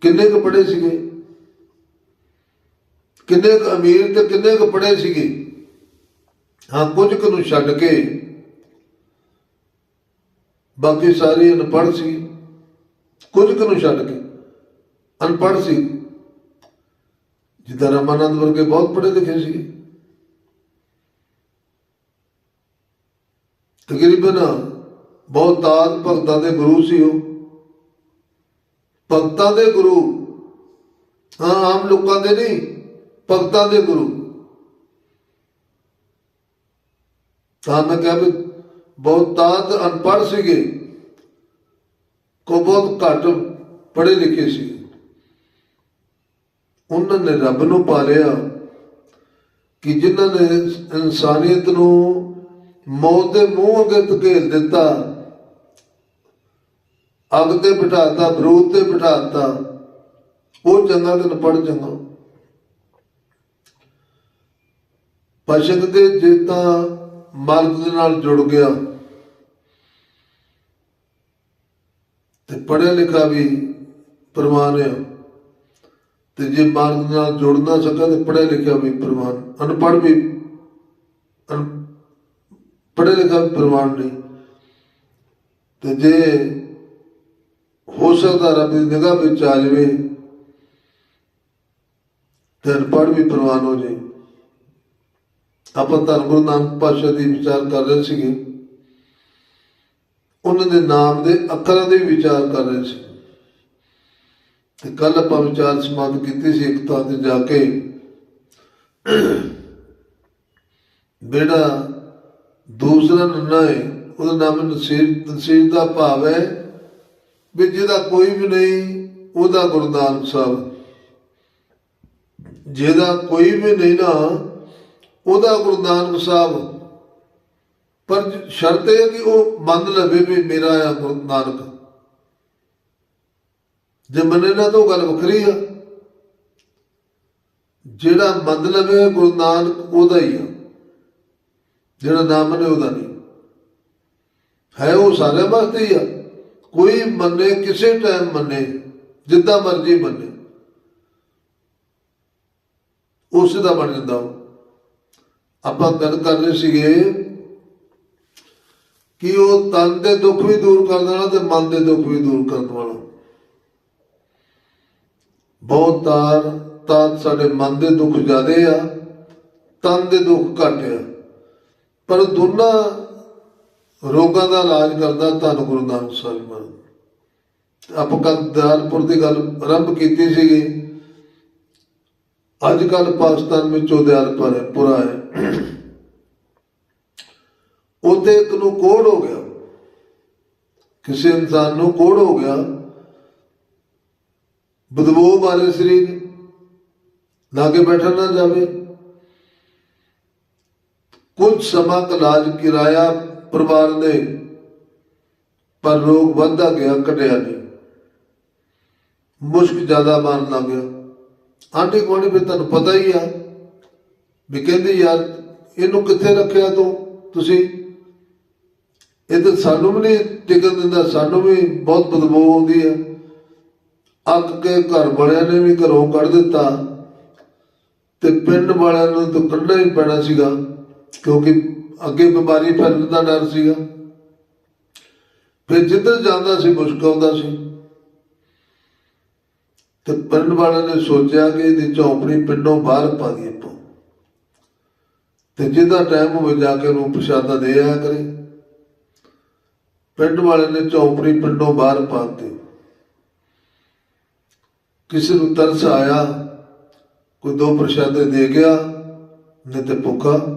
ਕਿੰਨੇ ਕੁ ਪੜ੍ਹੇ ਸੀਗੇ? ਕਿੰਨੇ ਕੁ ਅਮੀਰ ਤੇ ਕਿੰਨੇ ਕੁ ਪੜ੍ਹੇ ਸੀਗੇ? ਹਾਂ, ਕੁਝ ਕੁ ਨੂੰ ਛੱਡ ਕੇ ਬਾਕੀ ਸਾਰੇ ਅਨਪੜ੍ਹ ਸੀ। ਕੁਝ ਕੁ ਨੂੰ ਛੱਡ ਕੇ ਅਨਪੜ੍ਹ ਸੀ। ਜਿੱਦਾਂ ਰਾਮਾਨੰਦ ਵਰਗੇ ਬਹੁਤ ਪੜ੍ਹੇ ਲਿਖੇ ਸੀ। ਤਕਰੀਬਨ ਬਹੁਤ ਤਾਜ ਭਗਤਾਂ ਦੇ ਗੁਰੂ ਸੀ ਉਹ। ਭਗਤਾਂ ਦੇ ਗੁਰੂ। ਹਾਂ, ਆਮ ਲੋਕਾਂ ਦੇ ਨਹੀਂ, ਭਗਤਾਂ ਦੇ ਗੁਰੂ। ਤਾਂ ਮੈਂ ਕਿਹਾ ਵੀ ਬਹੁਤ ਤਾਜ ਅਨਪੜ੍ਹ ਸੀਗੇ। ਕੋ ਬਹੁਤ ਘੱਟ ਪੜ੍ਹੇ ਲਿਖੇ ਸੀ। ਉਹਨਾਂ ਨੇ ਰੱਬ ਨੂੰ ਪਾਲਿਆ ਕਿ ਜਿਨ੍ਹਾਂ ਨੇ ਇਨਸਾਨੀਅਤ ਨੂੰ ਮੌਤ ਦੇ ਮੂੰਹ ਅੱਗੇ ਧਕੇਲ ਦਿੱਤਾ। ਅੱਗ ਤੇ ਬਿਠਾਤਾ ਬਰੂਦ ਤੇ ਬਿਠਾਤਾ। ਉਹ ਚੰਗਾ ਤੇ ਪੜ ਚੰਗਾ। ਪਛਕ ਦੇ ਜੇ ਮਰਦ ਦੇ ਨਾਲ ਜੁੜ ਗਿਆ। ਤੇ ਪੜਿਆ ਲਿਖਾ ਵੀ ਪ੍ਰਮਾਣ ਹੈ ਤੇ ਜੇ ਮਰਦ ਨਾਲ ਜੁੜ ਨਾ ਸਕਾ ਤੇ ਪੜਿਆ ਲਿਖਿਆ ਵੀ ਪ੍ਰਮਾਣ ਅਨਪੜ ਵੀ ਪੜਿਆ ਪੜ੍ਹੇ ਲਿਖਾ ਵੀ ਪ੍ਰਮਾਣ ਨਹੀਂ। ਤੇ ਜੇ ਹੋ ਸਕਦਾ ਰੱਬ ਦੀ ਨਿਗਾਹ ਵਿੱਚ ਆ ਜਾਵੇ ਤੇ ਅਨਪੜ੍ਹ ਵੀ ਪ੍ਰਵਾਨ ਹੋ ਜਾਏ। ਆਪਾਂ ਧੰਨ ਗੁਰੂ ਨਾਨਕ ਪਾਤਸ਼ਾਹ ਦੀ ਵਿਚਾਰ ਕਰ ਰਹੇ ਸੀਗੇ। ਉਹਨਾਂ ਦੇ ਨਾਮ ਦੇ ਅੱਖਰਾਂ ਦੇ ਵੀ ਵਿਚਾਰ ਕਰ ਰਹੇ ਸੀ। ਤੇ ਕੱਲ ਆਪਾਂ ਵਿਚਾਰ ਸਮਾਪਤ ਕੀਤੀ ਸੀ ਇੱਕ ਥਾਂ ਤੇ ਜਾ ਕੇ। ਜਿਹੜਾ ਦੂਸਰਾ ਨੰਨਾ ਹੈ ਉਹਦਾ ਨਾਮ ਨਸੀਰ ਨਸੀਰ ਦਾ ਭਾਵ ਹੈ ਵੀ ਜਿਹਦਾ ਕੋਈ ਵੀ ਨਹੀਂ, ਉਹਦਾ ਗੁਰੂ ਨਾਨਕ ਸਾਹਿਬ। ਜਿਹਦਾ ਕੋਈ ਵੀ ਨਹੀਂ ਨਾ, ਉਹਦਾ ਗੁਰੂ ਨਾਨਕ ਸਾਹਿਬ। ਪਰ ਸ਼ਰਤ ਇਹ ਹੈ ਕਿ ਉਹ ਮੰਨ ਲਵੇ ਵੀ ਮੇਰਾ ਆ ਗੁਰੂ ਨਾਨਕ। ਜੇ ਮੰਨੇ ਨਾ ਤਾਂ ਉਹ ਗੱਲ ਵੱਖਰੀ ਆ। ਜਿਹੜਾ ਮੰਨ ਲਵੇ ਗੁਰੂ ਨਾਨਕ, ਉਹਦਾ ਹੀ ਆ। ਜਿਹੜਾ ਨਾ ਮੰਨੇ, ਉਹਦਾ ਨਹੀਂ। ਹੈ ਉਹ ਸਾਰੇ ਵਾਸਤੇ ਹੀ ਆ। ਕੋਈ ਮੰਨੇ, ਕਿਸੇ ਟਾਈਮ ਮੰਨੇ, ਜਿੱਦਾਂ ਮਰਜ਼ੀ ਮੰਨੇ। ਉਸ ਦਾ ਬਣ ਜਾਂਦਾ ਆਪਾਂ ਗੱਲ ਕਰ ਰਹੇ ਸੀਗੇ ਕਿ ਉਹ ਤਨ ਦੇ ਦੁੱਖ ਵੀ ਦੂਰ ਕਰਨ ਵਾਲਾ ਤੇ ਮਨ ਦੇ ਦੁੱਖ ਵੀ ਦੂਰ ਕਰਨ ਵਾਲਾ। ਬਹੁਤ ਤਾਰ ਤਾਂ ਸਾਡੇ ਮਨ ਦੇ ਦੁੱਖ ਜ਼ਿਆਦੇ ਆ, ਤਨ ਦੇ ਦੁੱਖ ਘੱਟ ਆ। ਪਰ ਦੋਨਾਂ ਰੋਗਾਂ ਦਾ ਇਲਾਜ ਕਰਦਾ, ਧੰਨ ਗੁਰੂ ਨਾਨਕ ਸਾਹਿਬ ਮਹਾਰਾਜ। ਆਪਾਂ ਕੱਲ ਦਿਆਲਪੁਰ ਦੀ ਗੱਲ ਆਰੰਭ ਕੀਤੀ ਸੀਗੀ। ਅੱਜ ਕੱਲ ਪਾਕਿਸਤਾਨ ਵਿੱਚ ਉਹ ਦਿਆਲਪੁਰ ਹੈ, ਪੁਰਾ ਹੈ। ਉੱਥੇ ਇੱਕ ਨੂੰ ਕੋੜ ਹੋ ਗਿਆ। ਕਿਸੇ ਇਨਸਾਨ ਨੂੰ ਕੋੜ ਹੋ ਗਿਆ। ਬਦਬੂ ਮਾਰੇ ਸਰੀਰ ਲਾਗੇ ਬੈਠਾ ਨਾ ਜਾਵੇ। ਕੁਝ ਸਮਾਂ ਕੁ ਇਲਾਜ ਕਿਰਾਇਆ। ਪਰਿਵਾਰ ਨੇ, ਪਰ ਰੋਗ ਵੱਧਦਾ ਗਿਆ ਘਟਿਆ ਨਹੀਂ। ਮੁਸ਼ਕ ਜ਼ਿਆਦਾ ਮਾਰਨ ਲੱਗ ਗਿਆ। ਆਂਟੀ ਕੋਣੀ ਫਿਰ ਤੁਹਾਨੂੰ ਪਤਾ ਹੀ ਆ ਵੀ ਕਹਿੰਦੀ, ਯਾਰ, ਇਹਨੂੰ ਕਿੱਥੇ ਰੱਖਿਆ ਤੂੰ? ਤੁਸੀਂ ਇਹ ਤਾਂ ਸਾਨੂੰ ਵੀ ਨਹੀਂ ਟਿਕਣ ਦਿੰਦਾ, ਸਾਨੂੰ ਵੀ ਬਹੁਤ ਬਦਬੂ ਆਉਂਦੀ ਆ। ਅੱਕ ਕੇ ਘਰ ਵਾਲਿਆਂ ਨੇ ਵੀ ਘਰੋਂ ਕੱਢ ਦਿੱਤਾ ਤੇ ਪਿੰਡ ਵਾਲਿਆਂ ਨੂੰ ਤਾਂ ਕੱਢਣਾ ਹੀ ਪੈਣਾ ਸੀਗਾ, ਕਿਉਂਕਿ ਅੱਗੇ ਬਿਮਾਰੀ ਫੈਲਣ ਦਾ ਡਰ ਸੀਗਾ। ਫਿਰ ਜਿੱਧਰ ਜਾਂਦਾ ਸੀ, ਮੁਸ਼ਕ ਆਉਂਦਾ ਸੀ। ਤੇ ਪਿੰਡ ਵਾਲਿਆਂ ਨੇ ਸੋਚਿਆ ਕਿ ਇਹਦੀ ਝੌਂਪੜੀ ਪਿੰਡੋਂ ਬਾਹਰ ਪਾ ਦਈਏ ਆਪਾਂ। ਤੇ ਜਿਹਦਾ ਟਾਈਮ ਹੋਵੇ ਜਾ ਕੇ ਉਹਨੂੰ ਪ੍ਰਸ਼ਾਦਾ ਦੇ ਆਇਆ ਕਰੇ। ਪਿੰਡ ਵਾਲਿਆਂ ਨੇ ਝੌਂਪੜੀ ਪਿੰਡੋਂ ਬਾਹਰ ਪਾ ਦਿੱਤੀ। ਕਿਸੇ ਨੂੰ ਤਰਸ ਆਇਆ, ਕੋਈ ਦੋ ਪ੍ਰਸ਼ਾਦੇ ਦੇ ਗਿਆ, ਨਹੀਂ ਤੇ ਭੁੱਖਾ।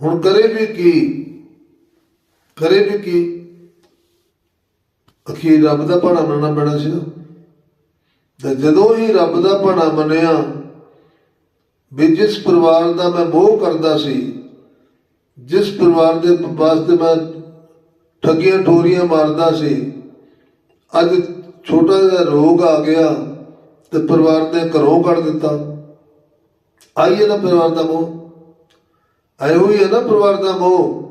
ਹੁਣ ਕਰੇ ਵੀ ਕੀ? ਕਰੇ ਵੀ ਕੀ? ਅਖੀਰ ਰੱਬ ਦਾ ਭਾਣਾ ਮੰਨਣਾ ਪੈਣਾ ਸੀ ਤੇ ਜਦੋਂ ਹੀ ਰੱਬ ਦਾ ਭਾਣਾ ਮੰਨਿਆ, ਵੀ ਜਿਸ ਪਰਿਵਾਰ ਦਾ ਮੈਂ ਮੋਹ ਕਰਦਾ ਸੀ, ਜਿਸ ਪਰਿਵਾਰ ਦੇ ਵਾਸਤੇ ਮੈਂ ਠੱਗੀਆਂ ਠੋਰੀਆਂ ਮਾਰਦਾ ਸੀ, ਅੱਜ ਛੋਟਾ ਜਿਹਾ ਰੋਗ ਆ ਗਿਆ ਤੇ ਪਰਿਵਾਰ ਨੇ ਘਰੋਂ ਕੱਢ ਦਿੱਤਾ। ਆਈਏ ਨਾ ਪਰਿਵਾਰ ਦਾ ਮੋਹ। ਆਇਓ ਹੀ ਹੈ ਨਾ ਪਰਿਵਾਰ ਦਾ ਮੋਹ।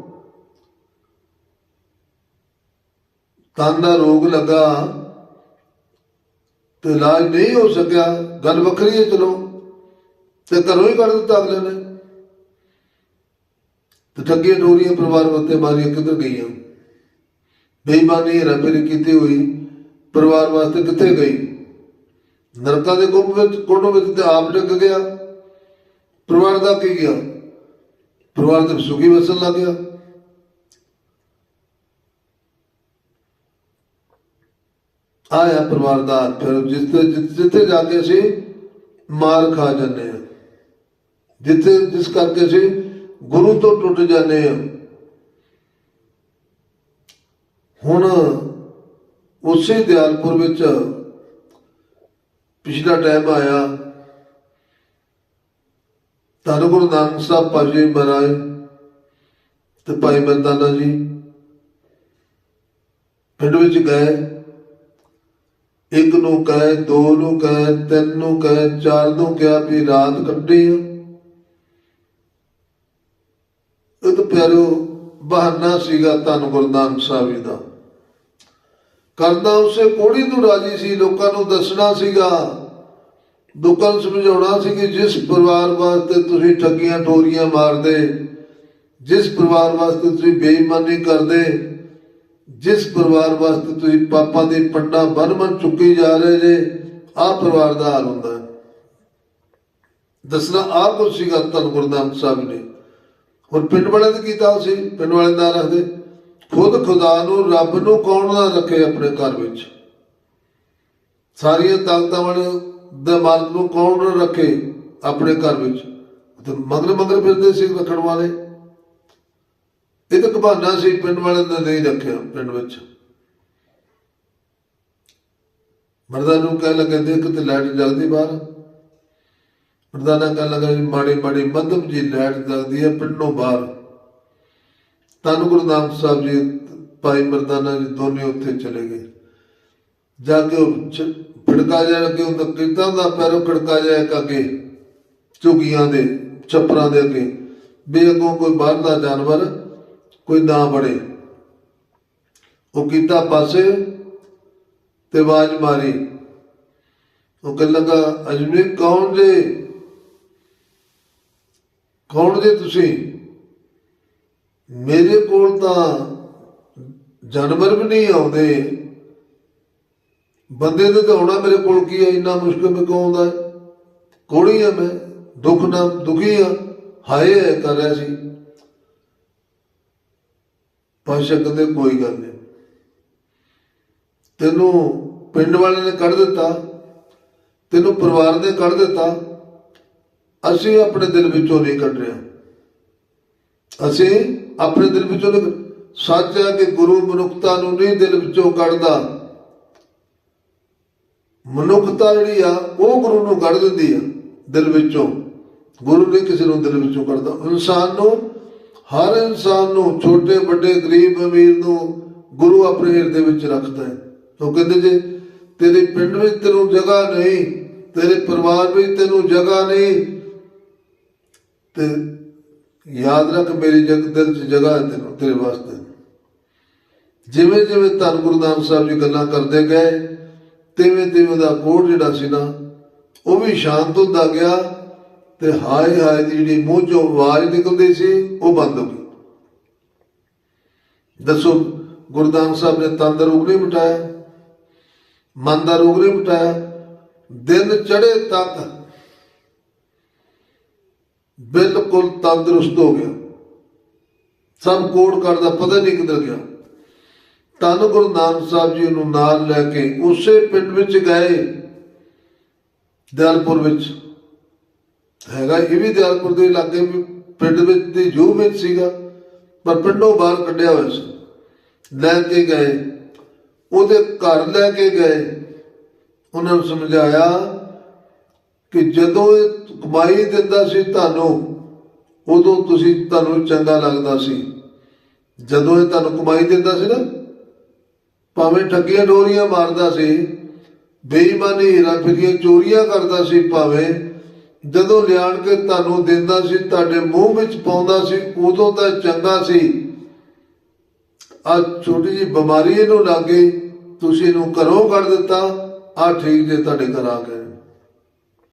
ਤਨ ਦਾ ਰੋਗ ਲੱਗਾ ਤੇ ਇਲਾਜ ਨਹੀਂ ਹੋ ਸਕਿਆ। ਗੱਲ ਵੱਖਰੀ ਹੈ, ਚਲੋ। ਤੇ ਘਰੋਂ ਹੀ ਕੱਢ ਦਿੱਤਾ ਅਗਲੇ ਨੇ। ਤੇ ਠੱਗੀਆਂ ਡੋਰੀਆਂ ਪਰਿਵਾਰ ਵਾਸਤੇ ਮਾਰੀਆਂ ਕਿੱਧਰ ਗਈਆਂ? ਬੇਈਮਾਨੀ ਰਫੇਰੀ ਕੀਤੀ ਹੋਈ ਪਰਿਵਾਰ ਵਾਸਤੇ ਕਿੱਥੇ ਗਈ? ਨਰਕਾਂ ਦੇ ਗੁੰਮ ਵਿੱਚ ਕੋਟੋ ਵਿੱਚ ਤੇ ਆਪ ਡਿੱਗ ਗਿਆ। ਪਰਿਵਾਰ ਦਾ ਕੀ ਗਿਆ? ਪਰਿਵਾਰ ਤੇ ਸੁਖੀ ਵਸਣ ਲੱਗ ਗਿਆ। ਆਇਆ ਪਰਿਵਾਰ ਦਾ ਫਿਰ ਜਿੱਥੇ ਜਿੱਥੇ- ਜਿੱਥੇ ਜਾ ਕੇ ਅਸੀਂ ਮਾਰ ਖਾ ਜਾਂਦੇ ਹਾਂ। ਜਿੱਥੇ ਜਿਸ ਕਰਕੇ ਅਸੀਂ ਗੁਰੂ ਤੋਂ ਟੁੱਟ ਜਾਂਦੇ ਹਾਂ। ਹੁਣ ਉਸੇ ਦਿਆਲਪੁਰ ਵਿੱਚ ਪਿਛਲਾ ਟਾਈਮ ਆਇਆ। ਧੰਨ ਗੁਰੂ ਨਾਨਕ ਸਾਹਿਬ ਪਾਜੀ ਮਹਾਰਾਜ ਤੇ ਭਾਈ ਮਰਦਾਨਾ ਜੀ, ਪਿੰਡ ਵਿੱਚ ਗਏ। ਇੱਕ ਨੂੰ ਕਹੇ, ਦੋ ਨੂੰ ਕਹੇ, ਤਿੰਨ ਨੂੰ ਕਹੇ, ਚਾਰ ਨੂੰ ਕਿਹਾ ਵੀ ਰਾਤ ਕੱਢੀ ਆ। ਇਹ ਤਾਂ ਪਿਆਰੋ, ਬਹਾਨਾ ਸੀਗਾ ਧੰਨ ਗੁਰੂ ਨਾਨਕ ਸਾਹਿਬ ਜੀ ਦਾ। ਕਰਦਾ ਉਸੇ ਕੋੜੀ ਨੂੰ ਰਾਜੀ ਸੀ, ਲੋਕਾਂ ਨੂੰ ਦੱਸਣਾ ਸੀਗਾ। ਲੋਕਾਂ ਨੂੰ ਸਮਝਾਉਣਾ ਸੀ ਕਿ ਜਿਸ ਪਰਿਵਾਰ ਵਾਸਤੇ ਤੁਸੀਂ ਠੱਗੀਆਂ, ਠੋਰੀਆਂ ਮਾਰਦੇ, ਜਿਸ ਪਰਿਵਾਰ ਵਾਸਤੇ ਤੁਸੀਂ ਬੇਈਮਾਨੀ ਕਰਦੇ, ਜਿਸ ਪਰਿਵਾਰ ਵਾਸਤੇ ਤੁਸੀਂ ਪਾਪਾਂ ਦੇ ਪੰਡਾ ਬਨ ਚੁੱਕੀ ਜਾ ਰਹੇ ਜੇ, ਆਹ ਪਰਿਵਾਰ ਦਾ ਹਾਲ ਹੁੰਦਾ ਦੱਸਣਾ ਆਹ ਕੁਝ ਸੀਗਾ ਧੰਨ ਗੁਰੂ ਨਾਨਕ ਸਾਹਿਬ ਨੇ। ਹੁਣ ਪਿੰਡ ਵਾਲਿਆਂ ਨੇ ਕੀਤਾ ਸੀ? ਪਿੰਡ ਵਾਲਿਆਂ ਦਾ ਰੱਖਦੇ। ਖੁਦ ਖੁਦਾ ਨੂੰ, ਰੱਬ ਨੂੰ ਕੌਣ ਨਾ ਰੱਖੇ ਆਪਣੇ ਘਰ ਵਿੱਚ? ਸਾਰੀਆਂ ਤਾਕਤਾਂ ਵਾਲੇ ਦੇ ਮਾਲਕ ਨੂੰ ਕੌਣ ਰੱਖੇ ਆਪਣੇ ਘਰ ਵਿੱਚ? ਤੇ ਮਗਰ ਮਗਰ ਫਿਰਦੇ ਸੀ ਰੱਖਣ ਵਾਲੇ। ਇਹ ਤਾਂ ਕਬਾਨਾ ਸੀ ਪਿੰਡ ਵਾਲਿਆਂ ਨੇ ਨਹੀਂ ਰੱਖਿਆ ਪਿੰਡ ਵਿੱਚ। ਮਰਦਾਂ ਨੂੰ ਕਹਿ ਲੱਗੇ, ਦੇਖ ਤੇ ਲਾਈਟ ਜਲਦੀ ਬਾਹਰ ਮਰਦਾਨਾ ਕਹਿ ਲੱਗਾ ਮਾੜੀ ਮਾੜੀ ਮੱਧਮ ਜੀ ਲਾਈਟ ਜਲਦੀ ਹੈ ਪਿੰਡੋਂ ਬਾਹਰ ਧੰਨ ਗੁਰੂ ਨਾਨਕ ਸਾਹਿਬ ਜੀ, ਭਾਈ ਮਰਦਾਨਾ ਜੀ ਦੋਨੇ ਉੱਥੇ ਚਲੇ ਗਏ। ਜਾ ਕੇ ਖੜਕਾ ਜਾ ਅੱਗੇ ਉਹ ਕਿਦਾਂ ਦਾ ਪੈਰੋਂ ਖੜਕਾ ਜਾ ਇੱਕ ਅੱਗੇ, ਝੁਗੀਆਂ ਦੇ ਛੱਪਰਾਂ ਦੇ ਅੱਗੇ। ਵੀ ਅੱਗੋਂ ਕੋਈ ਬਾਹਰ ਦਾ ਜਾਨਵਰ ਕੋਈ ਨਾ ਬੜੇ ਉਹ ਕੀਤਾ ਪਾਸੇ ਤੇ ਆਵਾਜ਼ ਮਾਰੀ। ਉਹ ਕਹਿ ਲੱਗਾ, ਅਜਮੀ, ਕੌਣ ਜੇ? ਕੌਣ ਜੇ ਤੁਸੀਂ? ਮੇਰੇ ਕੋਲ ਤਾਂ ਜਾਨਵਰ ਵੀ ਨਹੀਂ ਆਉਂਦੇ। ਬੰਦੇ ਨੇ ਤਾਂ ਆਉਣਾ ਮੇਰੇ ਕੋਲ ਕੀ ਹੈ? ਇੰਨਾ ਮੁਸ਼ਕਲ ਮੇ ਕਿਉਂ ਆਉਂਦਾ ਕੋੜੀ ਆ ਮੈਂ? ਦੁੱਖ ਨਾ, ਦੁਖੀ ਆ ਹਾਏ ਹੈ ਕਰ ਰਿਹਾ ਸੀ। ਪਾਸ਼ਾ ਕਹਿੰਦੇ ਕੋਈ ਗੱਲ ਨਹੀਂ। ਤੈਨੂੰ ਪਿੰਡ ਵਾਲੇ ਨੇ ਕੱਢ ਦਿੱਤਾ। ਤੈਨੂੰ ਪਰਿਵਾਰ ਨੇ ਕੱਢ ਦਿੱਤਾ। ਅਸੀਂ ਆਪਣੇ ਦਿਲ ਵਿੱਚੋਂ ਨਹੀਂ ਕੱਢ ਰਿਹਾ। ਅਸੀਂ ਆਪਣੇ ਦਿਲ ਵਿੱਚੋਂ ਨਹੀਂ ਸੱਚ ਹੈ ਕਿ ਗੁਰੂ ਮਨੁੱਖਤਾ ਨੂੰ ਨਹੀਂ ਦਿਲ ਵਿੱਚੋਂ ਕੱਢਦਾ। ਮਨੁੱਖਤਾ ਜਿਹੜੀ ਆ, ਉਹ ਗੁਰੂ ਨੂੰ ਕੱਢ ਦਿੰਦੀ ਆ ਦਿਲ ਵਿੱਚੋਂ। ਗੁਰੂ ਨਹੀਂ ਕਿਸੇ ਨੂੰ ਦਿਲ ਵਿੱਚੋਂ ਕੱਢਦਾ। ਇਨਸਾਨ ਨੂੰ, ਹਰ ਇਨਸਾਨ ਨੂੰ, ਛੋਟੇ, ਵੱਡੇ, ਗਰੀਬ, ਅਮੀਰ ਨੂੰ ਗੁਰੂ ਆਪਣੇ ਹਿਰਦੇ ਵਿੱਚ ਰੱਖਦਾ ਹੈ। ਉਹ ਕਹਿੰਦੇ ਜੇ, ਤੇਰੇ ਪਿੰਡ ਵਿੱਚ ਤੈਨੂੰ ਜਗ੍ਹਾ ਨਹੀਂ, ਤੇਰੇ ਪਰਿਵਾਰ ਵਿੱਚ ਤੈਨੂੰ ਜਗ੍ਹਾ ਨਹੀਂ, ਤੇ ਯਾਦ ਰੱਖ ਮੇਰੀ ਜਗ, ਦਿਲ 'ਚ ਜਗ੍ਹਾ ਹੈ ਤੈਨੂੰ, ਤੇਰੇ ਵਾਸਤੇ। ਜਿਵੇਂ ਜਿਵੇਂ ਧੰਨ ਗੁਰੂ ਨਾਨਕ ਸਾਹਿਬ ਜੀ ਗੱਲਾਂ ਕਰਦੇ ਗਏ ਤਿਵੇਂ ਤਿਵੇਂ ਦਾ ਕੋੜ ਜਿਹੜਾ ਸੀ ਨਾ, ਉਹ ਵੀ ਸ਼ਾਂਤ ਹੁੰਦਾ ਗਿਆ ਤੇ ਹਾਏ ਹਾਏ ਦੀ ਜਿਹੜੀ ਮੂੰਹ ਚੋਂ ਆਵਾਜ਼ ਨਿਕਲਦੀ ਸੀ, ਉਹ ਬੰਦ ਹੋ ਗਈ। ਦੱਸੋ ਗੁਰਦਾਨ ਸਾਹਿਬ ਨੇ ਤਨ ਦਾ ਰੋਗ ਨਹੀਂ ਮਿਟਾਇਆ? ਮਨ ਦਾ ਰੋਗ ਨਹੀਂ ਮਿਟਾਇਆ? ਦਿਨ ਚੜੇ ਤੱਕ ਬਿਲਕੁਲ ਤੰਦਰੁਸਤ ਹੋ ਗਿਆ। ਸਭ ਕੋੜ ਕਰਦਾ ਪਤਾ ਨਹੀਂ ਕਿੱਧਰ ਗਿਆ। ਧੰਨ ਗੁਰੂ ਨਾਨਕ ਸਾਹਿਬ ਜੀ ਨੂੰ ਨਾਲ ਲੈ ਕੇ ਉਸੇ ਪਿੰਡ ਵਿੱਚ ਗਏ, ਦਿਆਲਪੁਰ ਵਿੱਚ। ਹੈਗਾ ਇਹ ਵੀ ਦਿਆਲਪੁਰ ਦੇ ਇਲਾਕੇ ਵੀ ਪਿੰਡ ਵਿੱਚ ਦੀ ਜੂ ਵਿੱਚ ਸੀਗਾ, ਪਰ ਪਿੰਡੋਂ ਬਾਹਰ ਕੱਢਿਆ ਹੋਇਆ ਸੀ। ਲੈ ਕੇ ਗਏ, ਉਹਦੇ ਘਰ ਲੈ ਕੇ ਗਏ। ਉਹਨਾਂ ਨੂੰ ਸਮਝਾਇਆ ਕਿ ਜਦੋਂ ਇਹ ਕਮਾਈ ਦਿੰਦਾ ਸੀ ਤੁਹਾਨੂੰ, ਉਦੋਂ ਤੁਸੀਂ ਤੁਹਾਨੂੰ ਚੰਗਾ ਲੱਗਦਾ ਸੀ। ਜਦੋਂ ਇਹ ਤੁਹਾਨੂੰ ਕਮਾਈ ਦਿੰਦਾ ਸੀ ਨਾ ਭਾਵੇਂ ਠੱਗੀਆਂ ਡੋਰੀਆਂ ਮਾਰਦਾ ਸੀ, ਬੇਈਮਾਨੀ ਹੀਰਾ ਫਿਰੀਆਂ ਚੋਰੀਆਂ ਕਰਦਾ ਸੀ, ਭਾਵੇਂ ਜਦੋਂ ਲਿਆਣ ਕੇ ਤੁਹਾਨੂੰ ਦਿੰਦਾ ਸੀ, ਤੁਹਾਡੇ ਮੂੰਹ ਵਿੱਚ ਪਾਉਂਦਾ ਸੀ, ਉਦੋਂ ਤਾਂ ਚੰਗਾ ਸੀ। ਆ ਛੋਟੀ ਜੀ ਬਿਮਾਰੀ ਇਹਨੂੰ ਲੱਗ ਗਈ, ਤੁਸੀਂ ਇਹਨੂੰ ਘਰੋਂ ਕੱਢ ਦਿੱਤਾ ਆ ਠੀਕ ਜੇ ਤੁਹਾਡੇ ਘਰ ਆ ਗਏ।